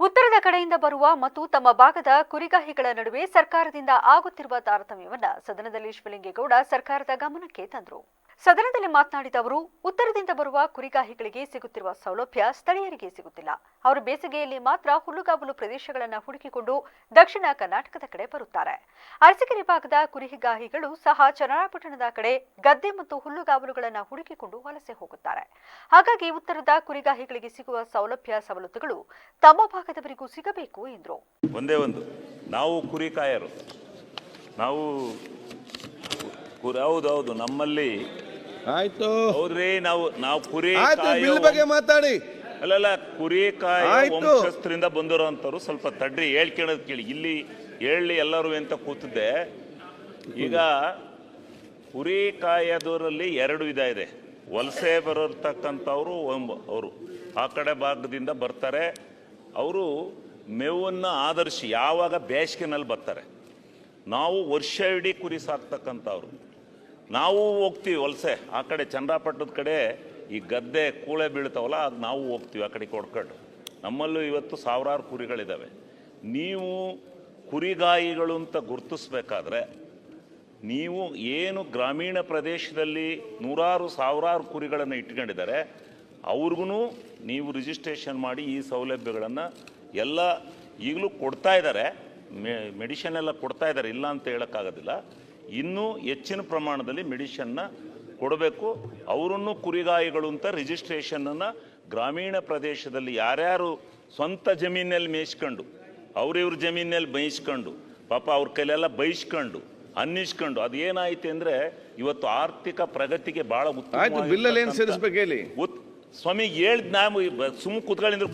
ಉತ್ತರದ ಕಡೆಯಿಂದ ಬರುವ ಮತ್ತು ತಮ್ಮ ಭಾಗದ ಕುರಿಗಾಹಿಗಳ ನಡುವೆ ಸರ್ಕಾರದಿಂದ ಆಗುತ್ತಿರುವ ತಾರತಮ್ಯವನ್ನು ಸದನದಲ್ಲಿ ಶಿವಲಿಂಗೇಗೌಡ ಸರ್ಕಾರದ ಗಮನಕ್ಕೆ ತಂದರು. ಸದನದಲ್ಲಿ ಮಾತನಾಡಿದ ಅವರು, ಉತ್ತರದಿಂದ ಬರುವ ಕುರಿಗಾಹಿಗಳಿಗೆ ಸಿಗುತ್ತಿರುವ ಸೌಲಭ್ಯ ಸ್ಥಳೀಯರಿಗೆ ಸಿಗುತ್ತಿಲ್ಲ. ಅವರು ಬೇಸಿಗೆಯಲ್ಲಿ ಮಾತ್ರ ಹುಲ್ಲುಗಾವಲು ಪ್ರದೇಶಗಳನ್ನು ಹುಡುಕಿಕೊಂಡು ದಕ್ಷಿಣ ಕರ್ನಾಟಕದ ಕಡೆ ಬರುತ್ತಾರೆ. ಅರಸಿಕೆರೆ ಭಾಗದ ಕುರಿಗಾಹಿಗಳು ಸಹ ಚನ್ನರಾಯಪಟ್ಟಣದ ಕಡೆ ಗದ್ದೆ ಮತ್ತು ಹುಲ್ಲುಗಾವಲುಗಳನ್ನು ಹುಡುಕಿಕೊಂಡು ವಲಸೆ ಹೋಗುತ್ತಾರೆ. ಹಾಗಾಗಿ ಉತ್ತರದ ಕುರಿಗಾಹಿಗಳಿಗೆ ಸಿಗುವ ಸೌಲಭ್ಯ ಸವಲತ್ತುಗಳು ತಮ್ಮ ಭಾಗದವರಿಗೂ ಸಿಗಬೇಕು ಎಂದರು. ಒಂದೇ ಒಂದು, ನಾವು ಕುರಿಕಾಯರು. ನಾವು ಹೌದೌದು ನಮ್ಮಲ್ಲಿ ಆಯ್ತು. ಹೌದ್ರಿ ನಾವು ನಾವು ಕುರಿ ಆಯ್ತು ಕಾಯೋ ಬಿಲ್ ಬಗ್ಗೆ ಮಾತಾಡಿ. ಅಲ್ಲಲ್ಲ ಕುರಿ ಕಾಯ ಆಯ್ತು. ವಂಶಸ್ಥರಿಂದ ಬಂದಿರೋಂಥವ್ರು ಸ್ವಲ್ಪ ತಡ್ರಿ ಹೇಳ್ಕೊಳ್ಳೋದು ಕೇಳಿ. ಇಲ್ಲಿ ಹೇಳಿ ಎಲ್ಲರೂ ಅಂತ ಕೂತಿದ್ದೆ. ಈಗ ಕುರಿ ಕಾಯೋದರಲ್ಲಿ ಎರಡು ವಿಧ ಇದೆ. ವಲಸೆ ಬರೋರ್ತಕ್ಕಂಥವ್ರು ಅವರು. ಆ ಕಡೆ ಭಾಗದಿಂದ ಬರ್ತಾರೆ. ಅವರು ಮೇವನ್ನು ಆಧರಿಸಿ ಯಾವಾಗ ಬೇಸಿಗೆನಲ್ಲಿ ಬರ್ತಾರೆ. ನಾವು ವರ್ಷ ಇಡೀ ಕುರಿ ಸಾಕ್ತಕ್ಕಂಥವ್ರು. ನಾವು ಹೋಗ್ತೀವಿ ವಲಸೆ. ಆ ಕಡೆ ಚಂದ್ರಾಪಟ್ಟದ ಕಡೆ ಈ ಗದ್ದೆ ಕೂಳೆ ಬೀಳ್ತಾವಲ್ಲ, ಅದು ನಾವು ಹೋಗ್ತೀವಿ ಆ ಕಡೆ ಕೊಡ್ಕೊಂಡು. ನಮ್ಮಲ್ಲೂ ಇವತ್ತು ಸಾವಿರಾರು ಕುರಿಗಳಿದ್ದಾವೆ ನೀವು ಕುರಿಗಾಯಿಗಳು ಅಂತ ಗುರುತಿಸ್ಬೇಕಾದ್ರೆ, ನೀವು ಏನು ಗ್ರಾಮೀಣ ಪ್ರದೇಶದಲ್ಲಿ ನೂರಾರು ಸಾವಿರಾರು ಕುರಿಗಳನ್ನು ಇಟ್ಕೊಂಡಿದ್ದಾರೆ ಅವ್ರಿಗೂ ನೀವು ರಿಜಿಸ್ಟ್ರೇಷನ್ ಮಾಡಿ ಈ ಸೌಲಭ್ಯಗಳನ್ನು ಎಲ್ಲ ಈಗಲೂ ಕೊಡ್ತಾ ಇದ್ದಾರೆ. ಮೆ, ಮೆಡಿಷನ್ ಎಲ್ಲ ಕೊಡ್ತಾ ಇದ್ದಾರೆ. ಇಲ್ಲ ಅಂತ ಹೇಳೋಕ್ಕಾಗೋದಿಲ್ಲ. ಇನ್ನೂ ಹೆಚ್ಚಿನ ಪ್ರಮಾಣದಲ್ಲಿ ಮೆಡಿಷನ್ನ ಕೊಡಬೇಕು. ಅವರನ್ನು ಕುರಿಗಾಯಿಗಳು ಅಂತ ರಿಜಿಸ್ಟ್ರೇಷನನ್ನು ಗ್ರಾಮೀಣ ಪ್ರದೇಶದಲ್ಲಿ ಯಾರ್ಯಾರು ಸ್ವಂತ ಜಮೀನಲ್ಲಿ ಮೇಯಿಸ್ಕೊಂಡು ಅವ್ರಿವ್ರ ಜಮೀನಲ್ಲಿ ಬಯಸ್ಕೊಂಡು ಪಾಪ ಅವ್ರ ಕೈಲೆಲ್ಲ ಬೈಸ್ಕೊಂಡು ಅನ್ನಿಸ್ಕೊಂಡು ಅದೇನಾಯ್ತು ಅಂದ್ರೆ ಇವತ್ತು ಆರ್ಥಿಕ ಪ್ರಗತಿಗೆ ಬಹಳ ಆಯ್ತು ಸ್ವಾಮಿ ಹೇಳ್ ನಾವು ಸುಮ್ ಕುತ್ಕೊಂಡಿದ್ರು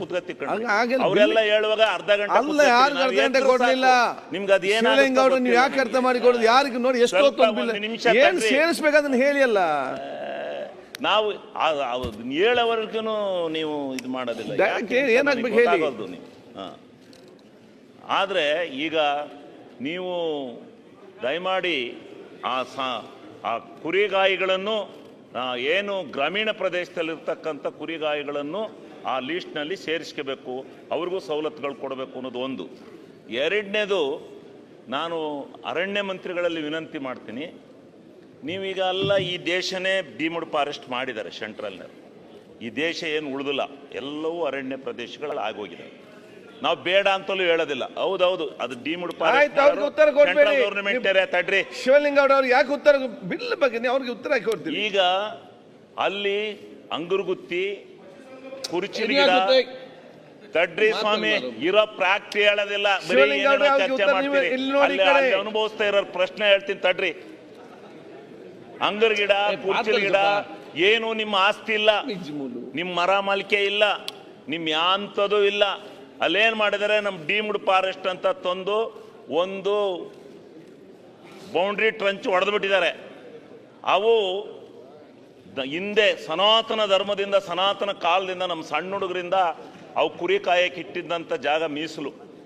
ಆಗಿಲ್ಲ, ಅವರೆಲ್ಲ ಹೇಳುವಾಗ ಅರ್ಧ ಗಂಟೆ ಅಲ್ಲ ಯಾರು ಅರ್ಧ ಗಂಟೆ ಕೊಡ್ಲಿಲ್ಲ? ನಿಮ್ಗೆ ಅದು ನೀವು ಯಾಕೆ ಅರ್ಥ ಮಾಡಿ ಕೊಡುದು? ಯಾರಿಗೆ ನೋಡಿ ಎಷ್ಟು ಹೊತ್ತು ನಿಮಿಷ ಏನ್. ಸೇರಿಸ್ಬೇಕದನ್ನ ಹೇಳಿ ಅಲ್ಲ? ನಾವು ಹೇಳೋವರೆಗೂ ನೀವು ಇದು ಮಾಡೋದಿಲ್ಲ. ಏನಾಗ್ಬೇಕು ಹೇಳಿ. ನೀವು ಹಾ. ಆದ್ರೆ ಈಗ ನೀವು ದಯಮಾಡಿ ಆ ಸಾ ಆ ಕುರಿಗಾಯಿಗಳನ್ನು ಏನು ಗ್ರಾಮೀಣ ಪ್ರದೇಶದಲ್ಲಿರ್ತಕ್ಕಂಥ ಕುರಿಗಾಯಿಗಳನ್ನು ಆ ಲೀಸ್ಟ್ನಲ್ಲಿ ಸೇರಿಸ್ಕೋಬೇಕು, ಅವ್ರಿಗೂ ಸವಲತ್ತುಗಳು ಕೊಡಬೇಕು ಅನ್ನೋದು ಒಂದು. ಎರಡನೇದು, ನಾನು ಅರಣ್ಯ ಮಂತ್ರಿಗಳಲ್ಲಿ ವಿನಂತಿ ಮಾಡ್ತೀನಿ, ನೀವೀಗ ಅಲ್ಲ ಈ ದೇಶನೇ ಡಿಮುಡ್ ಫಾರೆಸ್ಟ್ ಮಾಡಿದ್ದಾರೆ ಸೆಂಟ್ರಲ್ನಲ್ಲಿ. ಈ ದೇಶ ಏನು ಉಳಿದಿಲ್ಲ, ಎಲ್ಲವೂ ಅರಣ್ಯ ಪ್ರದೇಶಗಳಲ್ಲಿ ಆಗೋಗಿದೆ. ನಾವು ಬೇಡ ಅಂತಲೂ ಹೇಳೋದಿಲ್ಲ. ಹೌದೌದು ಅದು ಡಿಮುಡ್ ಆಯ್ತು, ಅವ್ರಿಗೆ ಉತ್ತರ ಕೊಡ್ಬೇಡಿ. ತಡ್ರಿ. ಶಿವಲಿಂಗೌಡ ಅವ್ರು ಯಾಕೆ ಉತ್ತರ ಬಿಲ್ ಬಗ್ಗೆ ನೀವು ಅವ್ರಿಗೆ ಉತ್ತರ ಹಾಕಿ ಕೊಡ್ತೀವಿ ಈಗ ಅಲ್ಲಿ ಅಂಗುರ್ಗುತ್ತಿ ಕುರ್ಚಿ ಗಿಡ ತಡ್ರಿ ಸ್ವಾಮಿ ಇರೋ ಪ್ರಾಕ್ಟಿ ಹೇಳೋದಿಲ್ಲ. ಬರೀ ಶಿವಲಿಂಗೌಡ್ರೆ, ಏನೇನೋ ಅವ್ರಿಗೆ ಚರ್ಚೆ ಉತ್ತರ ನೀವೇ ಮಾಡ್ತೀರಿ. ಇಲ್ಲಿ ನೋಡಿ ಈ ಅಲ್ಲಿ ಕಡೆ. ಅಲ್ಲಿ ಅನುಭವಿಸ್ತಾ ಇರೋ ಪ್ರಶ್ನೆ ಹೇಳ್ತೀನಿ ತಡ್ರಿ. ಅಂಗರ್ ಗಿಡ ಕುರ್ಚಿ ಗಿಡ ಏನು ನಿಮ್ಮ ಆಸ್ತಿ ಇಲ್ಲ. ನಿಮ್ಮ ಮರ ಮಾಲಿಕೆ ಇಲ್ಲ. ನಿಮ್ ಯಾಂತದೂ ಇಲ್ಲ. ಅಲ್ಲೇನ್ ಮಾಡಿದರೆ ನಮ್ಮ ಡೀಮ್ಡ್ ಫಾರೆಸ್ಟ್ ಅಂತ ತಂದು ಒಂದು ಬೌಂಡ್ರಿ ಟ್ರಂಚ್ ಹೊಡೆದು ಬಿಟ್ಟಿದ್ದಾರೆ ಅವು ಹಿಂದೆ ಸನಾತನ ಧರ್ಮದಿಂದ, ಸನಾತನ ಕಾಲದಿಂದ ನಮ್ಮ ಸಣ್ಣ ಹುಡುಗರಿಂದ ಅವು ಕುರಿ ಕಾಯಕ್ಕೆ ಇಟ್ಟಿದ್ದಂಥ ಜಾಗ ಮೀಸಲು.